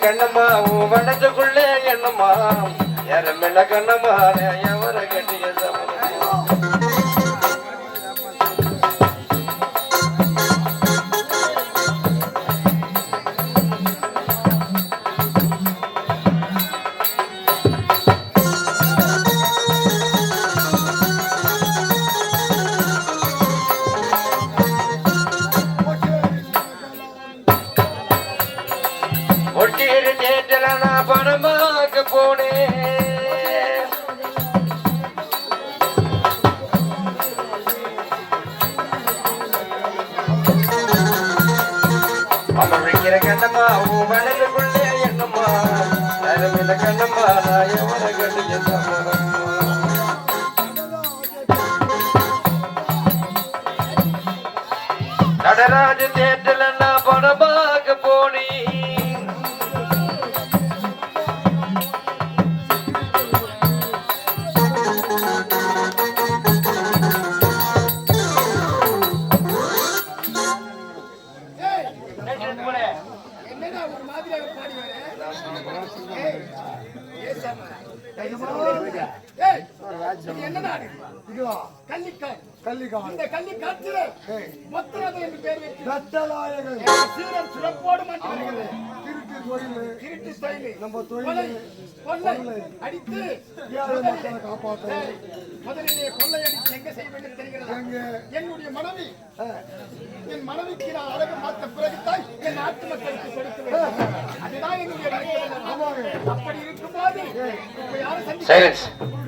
கண்ணம்மா உன் வனத்துக்குள்ளே எண்ணம்மா யாரமில்ல கண்ணம்மா எவரை கட்டிய சமணம்மா. தேட்டல நான் பணமாக்க போனேன். அமர் வைக்கிற கண்ணம்மா உன் மனதுக்குள்ளே என்னம்மா? அருமில்ல கண்ணம்மா நான் எவர கட்டிய நடராஜ தேட்டல நான் பணமாக்க போனேன். ஒரு மாதிரியாக பாடி ஏய், என்ன நாடு? கள்ளிக்காய் கள்ளிக்காய் இந்த என்று வைத்து சிறப்போடு மட்டும் தொழில் நம்ம தொழில் அடித்து காப்பாற்ற முதலிலே கொள்ளை அடித்து எங்க செய்ய வேண்டும் தெரிகிறதா என்னுடைய மனைவி என் மனைவிக்கு நான் அழகு மாத்த பிறகுதான் என் நாட்டு மக்களுக்கு கொடுக்க வேண்டும் அதுதான் என்னுடைய அப்படி இருக்கும்போது இப்ப யாரும்